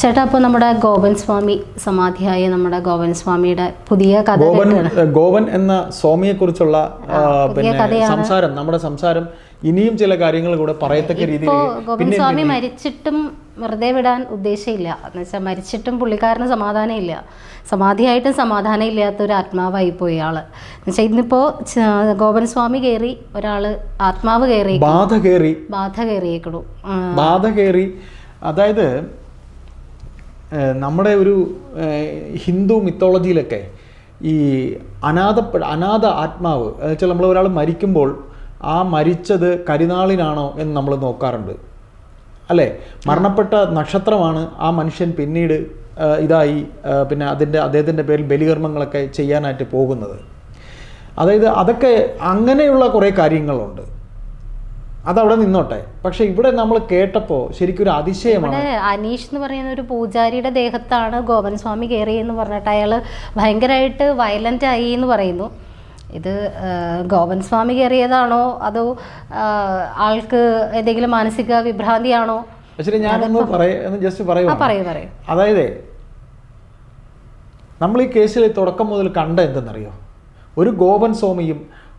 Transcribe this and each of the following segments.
ചേട്ടാ അപ്പോൾ നമ്മുടെ ഗോപൻ സ്വാമി സമാധിയായ നമ്മുടെ ഗോപൻ സ്വാമിയുടെ പുതിയ കഥ ഗോപൻ ഗോപൻ എന്ന സ്വാമിയെ കുറിച്ചുള്ള പിന്നെ. സംസാരം നമ്മുടെ സംസാരം ഇനിയും ചില കാര്യങ്ങൾ കൂടെ പറയത്തക്ക രീതിയിൽ ഗോപൻ സ്വാമി മരിച്ചിട്ടും വെറുതെ വിടാൻ ഉദ്ദേശമില്ല എന്ന് വെച്ചാൽ മരിച്ചിട്ടും പുള്ളിക്കാരന് സമാധാനം ഇല്ല. സമാധിയായിട്ടും സമാധാനം ഇല്ലാത്ത ഒരു ആത്മാവായി പോയി ആൾ. എന്നുവെച്ചാൽ ഇന്നിപ്പോ ഗോപൻ സ്വാമി കയറി ഒരാൾ ആത്മാവ് കയറി ബാധ കയറി. ബാധ കയറിയേക്കണു. ബാധ കയറി. അതായത് നമ്മുടെ ഒരു ഹിന്ദു മിത്തോളജിയിലൊക്കെ ഈ അനാഥ അനാഥ ആത്മാവ് വെച്ചാൽ നമ്മൾ ഒരാൾ മരിക്കുമ്പോൾ ആ മരിച്ചത് കരിനാളിനാണോ എന്ന് നമ്മൾ നോക്കാറുണ്ട്. അല്ലേ? മരണപ്പെട്ട നക്ഷത്രമാണ് ആ മനുഷ്യൻ പിന്നീട് ഇതായി പിന്നെ അതിന്റെ അദ്ദേഹത്തിന്റെ പേരിൽ ബലികർമ്മങ്ങളൊക്കെ ചെയ്യാനായിട്ട് പോകുന്നത്. അതായത് അതൊക്കെ അങ്ങനെയുള്ള കുറേ കാര്യങ്ങളുണ്ട്. അതവിടെ നിന്നോട്ടെ. പക്ഷെ ഇവിടെ നമ്മൾ കേട്ടപ്പോൾ ശരിക്കും ഒരു അതിശയമാണ് അനീഷ് എന്ന് പറയുന്ന ഒരു പൂജാരിയുടെ ദേഹത്താണ് ഗോപൻ സ്വാമി കയറിയെന്ന് പറഞ്ഞിട്ട് അയാൾ ഭയങ്കരമായിട്ട് വയലന്റ് ആയി എന്ന് പറയുന്നു. ഇത് ഗോപൻ സ്വാമി കയറിയതാണോ? അതോ ആൾക്ക് എന്തെങ്കിലും മാനസിക വിഭ്രാന്തിയാണോ? ഞാനൊന്ന് പറയ ജസ്റ്റ് പറയൂ പറയൂ. അതായത് നമ്മൾ ഈ കേസിൽ തുടക്കം മുതൽ കണ്ട എന്തെന്നറിയോ? ഒരു ഗോപൻ സ്വാമിയും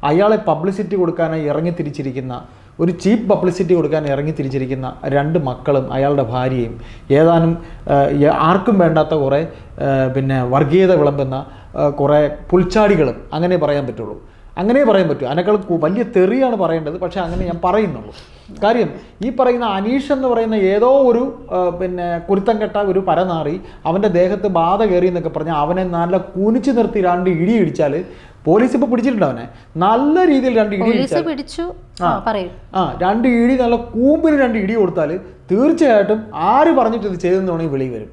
അയാളെ പബ്ലിസിറ്റി കൊടുക്കാനായി ഇറങ്ങി തിരിച്ചിരിക്കുന്ന ഒരു ചീപ്പ് പബ്ലിസിറ്റി കൊടുക്കാൻ ഇറങ്ങി തിരിച്ചിരിക്കുന്ന രണ്ട് മക്കളും അയാളുടെ ഭാര്യയും ഏതാനും ആർക്കും വേണ്ടാത്ത കുറേ പിന്നെ വർഗീയത വിളമ്പുന്ന കുറേ പുൽച്ചാടികളും അങ്ങനെ പറയാൻ പറ്റുള്ളൂ. അങ്ങനെ പറയാൻ പറ്റൂ. അതിനേക്കാൾ വലിയ തെറിയാണ് പറയേണ്ടത് പക്ഷേ അങ്ങനെ ഞാൻ പറയുന്നുള്ളൂ. കാര്യം ഈ പറയുന്ന അനീഷ് എന്ന് പറയുന്ന ഏതോ ഒരു പിന്നെ കുരുത്തം കെട്ട ഒരു പരനാറി അവന്റെ ദേഹത്ത് ബാധ കയറി എന്നൊക്കെ പറഞ്ഞാൽ അവനെ നല്ല കുനിച്ചു നിർത്തി രണ്ട് ഇടി ഇടിച്ചാൽ പോലീസ് ഇപ്പോൾ പിടിച്ചിട്ടുണ്ട് അവനെ? നല്ല രീതിയിൽ രണ്ട് ഇടി പിടിച്ചു. ആ ആ രണ്ട് ഇടി നല്ല കൂമ്പിന് രണ്ട് ഇടി കൊടുത്താൽ തീർച്ചയായിട്ടും ആര് പറഞ്ഞിട്ട് ഇത് ചെയ്തെന്ന് വേണമെങ്കിൽ വെളിയിൽ വരും.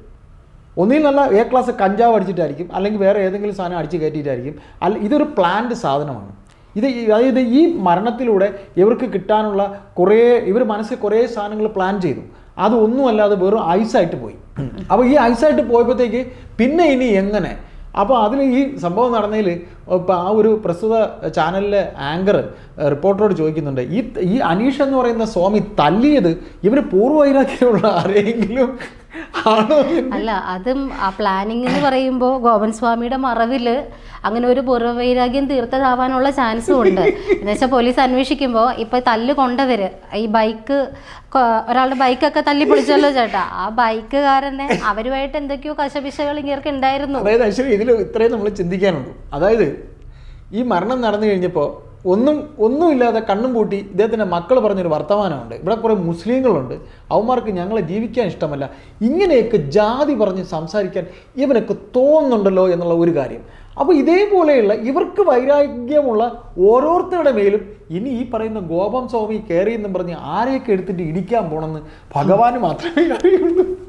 ഒന്നിൽ നല്ല എ ക്ലാസ് കഞ്ചാവ് അടിച്ചിട്ടായിരിക്കും അല്ലെങ്കിൽ വേറെ ഏതെങ്കിലും സാധനം അടിച്ച് കയറ്റിയിട്ടായിരിക്കും. അല്ല ഇതൊരു പ്ലാന്റ് സാധനമാണ്. ഇത് അതായത് ഈ മരണത്തിലൂടെ ഇവർക്ക് കിട്ടാനുള്ള കുറേ ഇവർ മനസ്സിൽ കുറേ സാധനങ്ങൾ പ്ലാൻ ചെയ്തു. അതൊന്നുമല്ലാതെ വെറും ഐസായിട്ട് പോയി. അപ്പോൾ ഈ ഐസായിട്ട് പോയപ്പോഴത്തേക്ക് പിന്നെ ഇനി എങ്ങനെ? അപ്പോൾ അതിൽ ഈ സംഭവം നടന്നതിൽ ഇപ്പോൾ ആ ഒരു പ്രസ്തുത ചാനലിലെ ആങ്കർ റിപ്പോർട്ടറോട് ചോദിക്കുന്നുണ്ട് ഈ ഈ അനീഷ് എന്ന് പറയുന്ന സ്വാമി തല്ലിയത് ഇവർ പൂർവ വൈരാഗ്യമുള്ള ആരെങ്കിലും അല്ല അതും ആ പ്ലാനിങ് എന്ന് പറയുമ്പോൾ ഗോപൻ സ്വാമിയുടെ മറവിൽ അങ്ങനെ ഒരു പൂർവവൈരാഗ്യം തീർത്തതാവാനുള്ള ചാൻസും ഉണ്ട്. എന്നുവെച്ചാൽ പോലീസ് അന്വേഷിക്കുമ്പോൾ ഇപ്പൊ തല്ല് കൊണ്ടവര് ഈ ബൈക്ക് ഒരാളുടെ ബൈക്കൊക്കെ തല്ലി പൊളിച്ചല്ലോ ചേട്ടാ. ആ ബൈക്കുകാരനെ അവരുമായിട്ട് എന്തൊക്കെയോ കശപിശകൾ ഇങ്ങനെയൊക്കെ ഉണ്ടായിരുന്നു. അതായത് ഇതിൽ ഇത്രയും നമ്മൾ ചിന്തിക്കാനുള്ളൂ അതായത് ഈ മരണം നടന്നു കഴിഞ്ഞപ്പോൾ ഒന്നും ഒന്നുമില്ലാതെ കണ്ണും പൂട്ടി ഇദ്ദേഹത്തിന്റെ മക്കൾ പറഞ്ഞൊരു വർത്തമാനമുണ്ട്. ഇവിടെ കുറേ മുസ്ലിങ്ങളുണ്ട്. അവന്മാർക്ക് ഞങ്ങളെ ജീവിക്കാൻ ഇഷ്ടമല്ല. ഇങ്ങനെയൊക്കെ ജാതി പറഞ്ഞ് സംസാരിക്കാൻ ഇവനൊക്കെ തോന്നുന്നുണ്ടല്ലോ എന്നുള്ള ഒരു കാര്യം. അപ്പോൾ ഇതേപോലെയുള്ള ഇവർക്ക് വൈരാഗ്യമുള്ള ഓരോരുത്തരുടെ മേലും ഇനി ഈ പറയുന്ന ഗോപം സ്വാമി കയറി എന്നും പറഞ്ഞ് ആരെയൊക്കെ എടുത്തിട്ട് ഇടിക്കാൻ പോണെന്ന് ഭഗവാന് മാത്രമേ അറിയുള്ളൂ.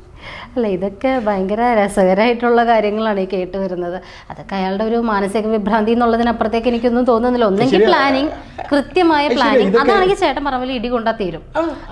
അല്ല ഇതൊക്കെ ഭയങ്കര രസകരമായിട്ടുള്ള കാര്യങ്ങളാണ് ഈ കേട്ട് വരുന്നത്. അതൊക്കെ അയാളുടെ ഒരു മാനസിക വിഭ്രാന്തി എന്നുള്ളതിനപ്പുറത്തേക്ക് എനിക്കൊന്നും തോന്നുന്നില്ല. ഒന്നെങ്കിൽ പ്ലാനിങ് കൃത്യമായ പ്ലാനിങ് അതാണെങ്കിൽ ചേട്ടൻ പറമ്പിൽ ഇടി കൊണ്ടാ തീരും.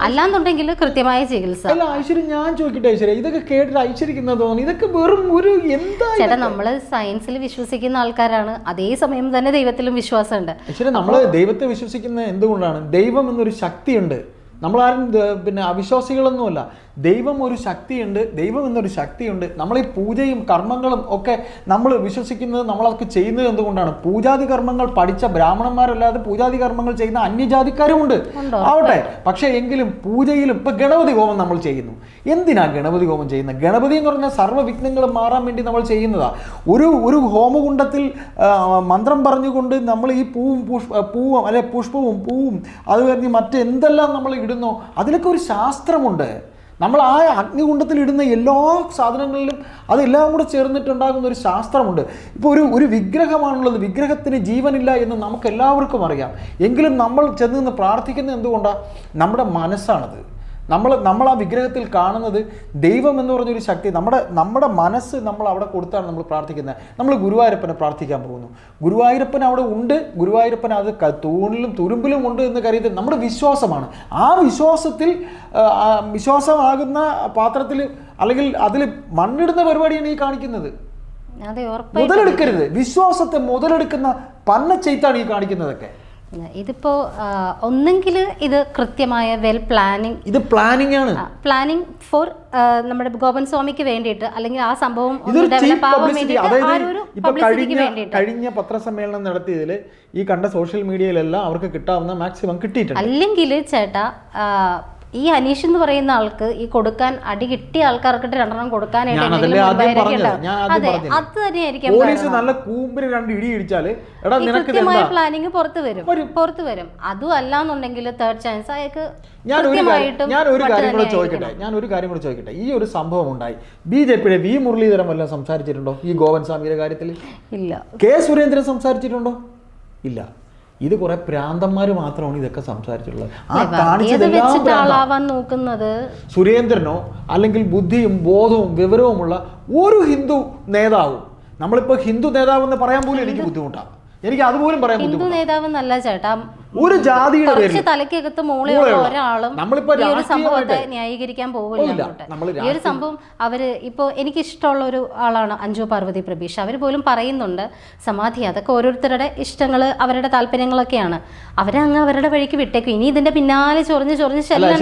അല്ലാന്നുണ്ടെങ്കിൽ കൃത്യമായ ചികിത്സ. അല്ല ഐശ്വര്യ ഞാൻ ചോദിക്കട്ടെ ഐശ്വര്യ ഇതൊക്കെ കേട്ടിട്ട് ഐശ്വര്യക്ക് തോന്നുന്നു. ഇതൊക്കെ വെറും ഒരു എന്താ ചേട്ടാ നമ്മൾ സയൻസിൽ വിശ്വസിക്കുന്ന ആൾക്കാരാണ്. അതേ സമയം തന്നെ ദൈവത്തിലും വിശ്വാസമുണ്ട്. ഐശ്വര്യ നമ്മൾ ദൈവത്തെ വിശ്വസിക്കുന്ന എന്തുകൊണ്ടാണ്? ദൈവം എന്നൊരു ശക്തിയുണ്ട്. നമ്മളാരും പിന്നെ അവിശ്വാസികളൊന്നുമല്ല. ദൈവം ഒരു ശക്തിയുണ്ട് ദൈവം എന്നൊരു ശക്തിയുണ്ട്. നമ്മൾ ഈ പൂജയും കർമ്മങ്ങളും ഒക്കെ നമ്മൾ വിശ്വസിക്കുന്നത് നമ്മളതൊക്കെ ചെയ്യുന്നത് എന്തുകൊണ്ടാണ്? പൂജാതി കർമ്മങ്ങൾ പഠിച്ച ബ്രാഹ്മണന്മാരല്ലാതെ പൂജാതി കർമ്മങ്ങൾ ചെയ്യുന്ന അന്യജാതിക്കാരും ഉണ്ട്? ആവട്ടെ. പക്ഷേ എങ്കിലും പൂജയിലും ഇപ്പൊ ഗണപതി ഹോമം നമ്മൾ ചെയ്യുന്നു. എന്തിനാ ഗണപതി ഹോമം ചെയ്യുന്നത്? ഗണപതി എന്ന് പറഞ്ഞാൽ സർവ വിഘ്നങ്ങളും മാറാൻ വേണ്ടി നമ്മൾ ചെയ്യുന്നതാ. ഒരു ഒരു ഹോമകുണ്ടത്തിൽ മന്ത്രം പറഞ്ഞുകൊണ്ട് നമ്മൾ ഈ പൂവും പുഷ്പ പൂവും അല്ലെ പുഷ്പവും പൂവും അത് കഴിഞ്ഞ് മറ്റെന്തെല്ലാം നമ്മൾ ഇടുന്നോ അതിലൊക്കെ ഒരു ശാസ്ത്രമുണ്ട്. നമ്മൾ ആ അഗ്നികുണ്ടത്തിൽ ഇടുന്ന എല്ലാ സാധനങ്ങളിലും അതെല്ലാം കൂടെ ചേർന്നിട്ടുണ്ടാകുന്ന ഒരു ശാസ്ത്രമുണ്ട്. ഇപ്പോൾ ഒരു ഒരു വിഗ്രഹമാണുള്ളത്. വിഗ്രഹത്തിന് ജീവനില്ല എന്ന് നമുക്ക് എല്ലാവർക്കും അറിയാം. എങ്കിലും നമ്മൾ ചെന്ന് നിന്ന് പ്രാർത്ഥിക്കുന്നത് എന്തുകൊണ്ടാണ് നമ്മുടെ മനസ്സാണത്. നമ്മൾ നമ്മൾ ആ വിഗ്രഹത്തിൽ കാണുന്നത് ദൈവം എന്ന് പറഞ്ഞൊരു ശക്തി നമ്മുടെ നമ്മുടെ മനസ്സ് നമ്മൾ അവിടെ കൊടുത്താണ് നമ്മൾ പ്രാർത്ഥിക്കുന്നത്. നമ്മൾ ഗുരുവായൂരപ്പനെ പ്രാർത്ഥിക്കാൻ പോകുന്നു. ഗുരുവായൂരപ്പൻ അവിടെ ഉണ്ട് ഗുരുവായൂരപ്പൻ അത് തൂണിലും തുരുമ്പിലും ഉണ്ട് എന്ന് കരുതി നമ്മുടെ വിശ്വാസമാണ്. ആ വിശ്വാസത്തിൽ വിശ്വാസമാകുന്ന പാത്രത്തിൽ അല്ലെങ്കിൽ അതിൽ മണ്ണിടുന്ന പരിപാടിയാണ് ഈ കാണിക്കുന്നത്. മുതലെടുക്കരുത്. വിശ്വാസത്തെ മുതലെടുക്കുന്ന പന്ന ചെയ്ത്താണ് ഈ കാണിക്കുന്നതൊക്കെ. ഇതിപ്പോ ഒന്നെങ്കിൽ ഇത് കൃത്യമായ വെൽ പ്ലാനിങ് ഇത് പ്ലാനിങ് ആണ്. പ്ലാനിങ് ഫോർ നമ്മുടെ ഗോപൻ സ്വാമിക്ക് വേണ്ടിയിട്ട് അല്ലെങ്കിൽ ആ സംഭവം കഴിഞ്ഞ പത്രസമ്മേളനം നടത്തിയതിൽ ഈ കണ്ട സോഷ്യൽ മീഡിയയിലെല്ലാം അവർക്ക് കിട്ടാവുന്ന മാക്സിമം കിട്ടിയിട്ടുണ്ട്. അല്ലെങ്കിൽ ചേട്ടാ ഈ അനീഷ് എന്ന് പറയുന്ന ആൾക്ക് ഈ കൊടുക്കാൻ അടി കിട്ടിയ ആൾക്കാർക്കിട്ട് രണ്ടെണ്ണം കൊടുക്കാനായിട്ട് അതെ. അത് തന്നെയായിരിക്കും നല്ല കൂമ്പിന് രണ്ട് ഇടി ഇടിച്ചാൽ കൃത്യമായ പ്ലാനിങ് പുറത്ത് വരും. പുറത്ത് വരും. അതും അല്ലാന്നുണ്ടെങ്കിൽ തേർഡ് ചാൻസ് അയാൾക്ക് ഞാൻ ഒരു കാര്യം ഞാൻ ഒരു കാര്യം കൂടെ ചോദിക്കട്ടെ? ഞാൻ ഒരു കാര്യം കൂടെ ചോദിക്കട്ടെ? ഈ ഒരു സംഭവം ഉണ്ടായി. ബി ജെ പിയുടെ വി മുരളീധരൻ വല്ലതും സംസാരിച്ചിട്ടുണ്ടോ? ഈ ഗോവൻ സ്വാമിയുടെ കാര്യത്തിൽ ഇല്ല. കെ സുരേന്ദ്രൻ സംസാരിച്ചിട്ടുണ്ടോ? ഇല്ല. ഇത് കുറെ പ്രാന്തന്മാര് മാത്രമാണ് ഇതൊക്കെ സംസാരിച്ചിട്ടുള്ളത്. ആ കാണിച്ചതെല്ലാം നോക്കുന്നത്? സുരേന്ദ്രനോ അല്ലെങ്കിൽ ബുദ്ധിയും ബോധവും വിവരവുമുള്ള ഒരു ഹിന്ദു നേതാവും. നമ്മളിപ്പോ ഹിന്ദു നേതാവ് എന്ന് പറയാൻ പോലും എനിക്ക് ബുദ്ധിമുട്ടാണ് എനിക്ക് അതുപോലും പറയാൻ ഹിന്ദു നേതാവ് എന്നല്ല ചേട്ടാ. ഒരു ജാതിയുടെ പേരിൽ. തലയ്ക്കകത്ത് മൂളയുള്ള. ഒരാളും നമ്മളിപ്പോ ഈ ഒരു സംഭവത്തെ രാഷ്ട്രീയമായിട്ട് ന്യായീകരിക്കാൻ പോകില്ല ഈ ഒരു സംഭവം അവർ ഇപ്പോ എനിക്ക് ഇഷ്ടമുള്ള ഒരു ആളാണ് അഞ്ജു പാർവതി പ്രബീഷ് അവർ പോലും പറയുന്നുണ്ട് സമാധി അതൊക്കെ ഓരോരുത്തരുടെ ഇഷ്ടങ്ങൾ അവരുടെ താല്പര്യങ്ങളൊക്കെയാണ്. അവരെ അങ്ങ് അവരുടെ വഴിക്ക് വിട്ടേക്കും. ഇനി ഇതിന്റെ പിന്നാലെ ചൊറിഞ്ഞ് ചൊറിഞ്ഞ് ശല്യം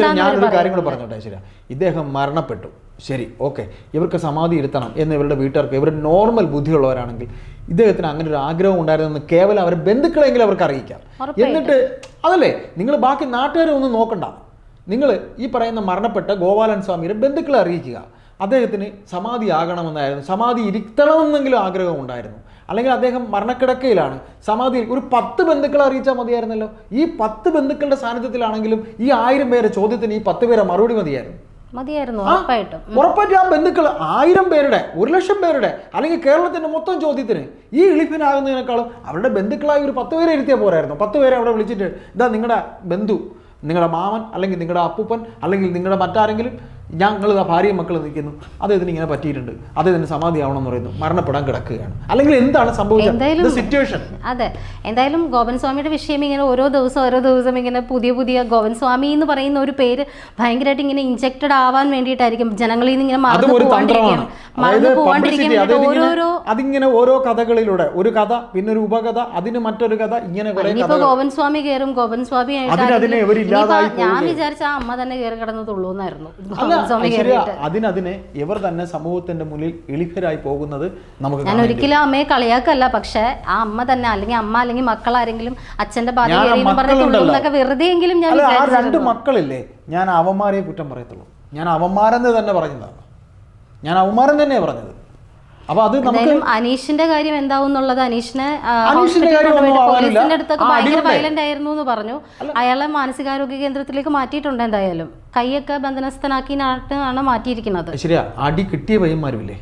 ഇദ്ദേഹം മരണപ്പെട്ടു. ശരി ഓക്കെ. ഇവർക്ക് സമാധി ഇരുത്തണം എന്ന് ഇവരുടെ വീട്ടുകാർക്ക് ഇവർ നോർമൽ ബുദ്ധിയുള്ളവരാണെങ്കിൽ ഇദ്ദേഹത്തിന് അങ്ങനെ ഒരു ആഗ്രഹം ഉണ്ടായിരുന്നെന്ന് കേവലം അവരെ ബന്ധുക്കളെങ്കിലും അവർക്ക് അറിയിക്കാം. എന്നിട്ട് അതല്ലേ നിങ്ങൾ ബാക്കി നാട്ടുകാരെ ഒന്നും നോക്കണ്ട. നിങ്ങൾ ഈ പറയുന്ന മരണപ്പെട്ട ഗോപാലൻ സ്വാമിയുടെ ബന്ധുക്കളെ അറിയിക്കുക. അദ്ദേഹത്തിന് സമാധി ആകണമെന്നായിരുന്നു. സമാധി ഇരുത്തണമെന്നെങ്കിലും ആഗ്രഹം ഉണ്ടായിരുന്നു. അല്ലെങ്കിൽ അദ്ദേഹം മരണക്കിടക്കയിലാണ്. സമാധിയിൽ ഒരു പത്ത് ബന്ധുക്കളെ അറിയിച്ചാൽ മതിയായിരുന്നല്ലോ. ഈ പത്ത് ബന്ധുക്കളുടെ സാന്നിധ്യത്തിലാണെങ്കിലും ഈ ആയിരം പേരെ ചോദ്യത്തിന് ഈ പത്ത് പേരെ മറുപടി മതിയായിരുന്നു. മതിയായിരുന്നു ഉറപ്പായിട്ടും. ഉറപ്പായിട്ടും ആ ബന്ധുക്കൾ ആയിരം പേരുടെ ഒരു ലക്ഷം പേരുടെ അല്ലെങ്കിൽ കേരളത്തിന്റെ മൊത്തം ചോദ്യത്തിന് ഈ ഇളിപ്പിനാകുന്നതിനേക്കാളും അവരുടെ ബന്ധുക്കളായി ഒരു പത്ത് പേരെ ഇരുത്തിയാൽ പോരായിരുന്നു. പത്ത് പേരെ അവിടെ വിളിച്ചിട്ട് ഇതാ നിങ്ങളുടെ ബന്ധു നിങ്ങളുടെ മാമൻ അല്ലെങ്കിൽ നിങ്ങളുടെ അപ്പൂപ്പൻ അല്ലെങ്കിൽ നിങ്ങളുടെ മറ്റാരെങ്കിലും ഞങ്ങൾ ആ ഭാര്യയും മക്കൾ നിൽക്കുന്നു. അദ്ദേഹത്തിന് ഇങ്ങനെ പറ്റിയിട്ടുണ്ട്. അദ്ദേഹത്തിന് സമാധി എന്ന് പറയുന്നു. മരണപ്പെടാൻ കിടക്കുകയാണ്. അല്ലെങ്കിൽ എന്താണ് സംഭവിച്ചത്? സിറ്റുവേഷൻ അതെ. എന്തായാലും ഗോപൻ സ്വാമിയുടെ വിഷയം ഇങ്ങനെ ഓരോ ദിവസം ഓരോ ദിവസം ഇങ്ങനെ പുതിയ പുതിയ ഗോപൻ സ്വാമി എന്ന് പറയുന്ന ഒരു പേര് ഭയങ്കരമായിട്ട് ഇങ്ങനെ ഇഞ്ചക്റ്റഡ് ആവാൻ വേണ്ടിയിട്ടായിരിക്കും ജനങ്ങളിൽ നിന്ന് ഇങ്ങനെ മറന്നു അതിങ്ങനെ ഓരോ കഥകളിലൂടെ ഒരു കഥ പിന്നെ ഒരു ഉപകഥ അതിന് മറ്റൊരു കഥ ഇങ്ങനെ ഇനിയിപ്പോ ഗോപൻ സ്വാമി കയറും. ഗോപൻ സ്വാമി ആയിട്ട് ഞാൻ വിചാരിച്ച ആ അമ്മ തന്നെ കയറി കിടന്ന് തുള്ളൂന്നായിരുന്നു അതിനതിനെ ഇവർ തന്നെ സമൂഹത്തിന്റെ മുന്നിൽ എളിഭരായി പോകുന്നത് നമുക്ക് ഞാൻ ഒരിക്കലും അമ്മയെ കളിയാക്കല്ല പക്ഷെ ആ അമ്മ തന്നെ അല്ലെങ്കിൽ അമ്മ അല്ലെങ്കിൽ മക്കൾ ആരെങ്കിലും അച്ഛന്റെ വെറുതെ എങ്കിലും ഞാൻ രണ്ട് മക്കളില്ലേ? ഞാൻ അവന്മാരെ കുറ്റം പറയത്തുള്ളൂ. ഞാൻ അവന്മാരെന്ന് തന്നെ പറഞ്ഞതാണ്. ഞാൻ അവന്മാരൻ തന്നെയാണ് പറഞ്ഞത്. അപ്പൊ അത് നമുക്ക് അനീഷിന്റെ കാര്യം എന്താവും എന്നുള്ളത് അനീഷിനെ. പോലീസിന്റെ അടുത്തൊക്കെ ഭയങ്കര വയലന്റ് ആയിരുന്നു എന്ന് പറഞ്ഞു. അയാളെ മാനസികാരോഗ്യ കേന്ദ്രത്തിലേക്ക് മാറ്റിയിട്ടുണ്ട് എന്തായാലും. കൈയൊക്കെ ബന്ധനസ്ഥനാക്കിയാണ് മാറ്റിയിരിക്കുന്നത്. ശരിയാ അടി കിട്ടിയ പയ്യന്മാരുമില്ലേ?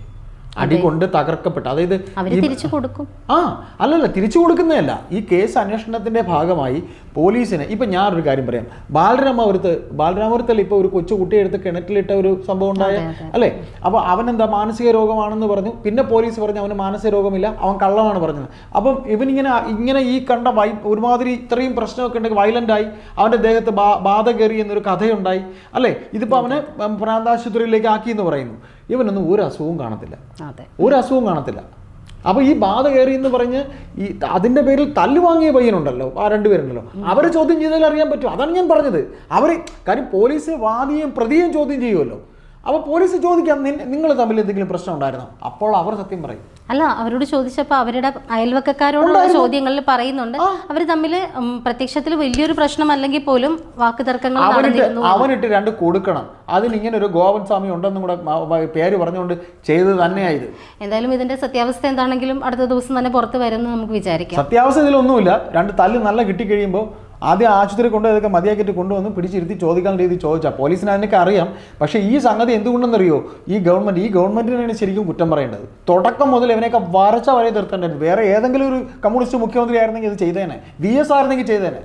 അടി കൊണ്ട് തകർക്കപ്പെട്ടു അതായത് തിരിച്ചു കൊടുക്കും. ആ അല്ലല്ല തിരിച്ചു കൊടുക്കുന്നതല്ല. ഈ കേസ് അന്വേഷണത്തിന്റെ ഭാഗമായി പോലീസിന് ഇപ്പൊ ഞാനൊരു കാര്യം പറയാം. ബാലരാമപുരത്ത് ബാലരാമപുരത്തല്ല ഇപ്പൊ ഒരു കൊച്ചു കുട്ടിയെ എടുത്ത് കിണറ്റിലിട്ട ഒരു സംഭവം ഉണ്ടായ? അല്ലേ? അപ്പൊ അവൻ എന്താ മാനസിക രോഗമാണെന്ന് പറഞ്ഞു. പിന്നെ പോലീസ് പറഞ്ഞു അവന് മാനസിക രോഗമില്ല അവൻ കള്ളമാണ് പറഞ്ഞത്. അപ്പം ഇവനിങ്ങനെ ഇങ്ങനെ ഈ കണ്ട വൈ ഒരുമാതിരി ഇത്രയും പ്രശ്നമൊക്കെ ഉണ്ടെങ്കിൽ വയലന്റ് ആയി. അവന്റെ ദേഹത്ത് ബാധ കയറി എന്നൊരു കഥയുണ്ടായി. അല്ലേ? ഇതിപ്പോ അവനെ പ്രാന്താശുപത്രിയിലേക്ക് ആക്കി എന്ന് പറയുന്നു. ഇവനൊന്നും ഒരു അസുഖവും കാണത്തില്ല. ഒരു അസുഖവും കാണത്തില്ല. അപ്പോൾ ഈ ബാധ കയറി എന്ന് പറഞ്ഞ് ഈ അതിന്റെ പേരിൽ തല്ലു വാങ്ങിയ പയ്യനുണ്ടല്ലോ ആ രണ്ടുപേരുണ്ടല്ലോ അവരെ ചോദ്യം ചെയ്താൽ അറിയാൻ പറ്റും. അതാണ് ഞാൻ പറഞ്ഞത്. അവർ കാര്യം പോലീസ് വാദിയും പ്രതിയും ചോദ്യം ചെയ്യുമല്ലോ. അപ്പോൾ പോലീസ് ചോദിക്കാം നിങ്ങൾ തമ്മിൽ എന്തെങ്കിലും പ്രശ്നം ഉണ്ടായിരുന്നോ? അപ്പോൾ അവർ സത്യം പറയും. അല്ല അവരോട് ചോദിച്ചപ്പോൾ അവരുടെ അയൽവക്കക്കാരോടുള്ള ചോദ്യങ്ങളിൽ പറയുന്നുണ്ട്. അവർ തമ്മിൽ പ്രത്യക്ഷത്തിൽ വലിയൊരു പ്രശ്നം അല്ലെങ്കിൽ പോലും വാക്ക് തർക്കങ്ങൾ അവനിട്ട് രണ്ട് കൊടുക്കണം. അതിന് ഇങ്ങനെ ഒരു ഗോവൻ സ്വാമി ഉണ്ടെന്നും കൂടെ പേര് പറഞ്ഞുകൊണ്ട് ചെയ്തത് തന്നെയായത് എന്തായാലും ഇതിന്റെ സത്യാവസ്ഥ എന്താണെങ്കിലും അടുത്ത ദിവസം തന്നെ പുറത്ത് വരുമെന്ന് നമുക്ക് വിചാരിക്കാം. സത്യാവസ്ഥ ഇതിലൊന്നുമില്ല. രണ്ട് തല്ല് നല്ല കിട്ടിക്കഴിയുമ്പോൾ ആദ്യം ആശുപത്രി കൊണ്ടുപോയി അതൊക്കെ മതിയാക്കിയിട്ട് കൊണ്ടുവന്ന് പിടിച്ചിരുത്തി ചോദിക്കാൻ രീതി ചോദിച്ചാൽ പോലീസിന് അതിനൊക്കെ അറിയാം. പക്ഷേ ഈ സംഗതി എന്തുകൊണ്ടെന്നറിയോ? ഈ ഗവൺമെന്റ് ഈ ഗവൺമെന്റിനാണ് ശരിക്കും കുറ്റം പറയേണ്ടത്. തുടക്കം മുതൽ ഇവനെയൊക്കെ വരച്ച വരെ തീർത്തേണ്ടത് വേറെ ഏതെങ്കിലും ഒരു കമ്മ്യൂണിസ്റ്റ് മുഖ്യമന്ത്രി ആയിരുന്നെങ്കിൽ ഇത് ചെയ്തേനെ. വി എസ് ആയിരുന്നെങ്കിൽ ചെയ്തേനെ.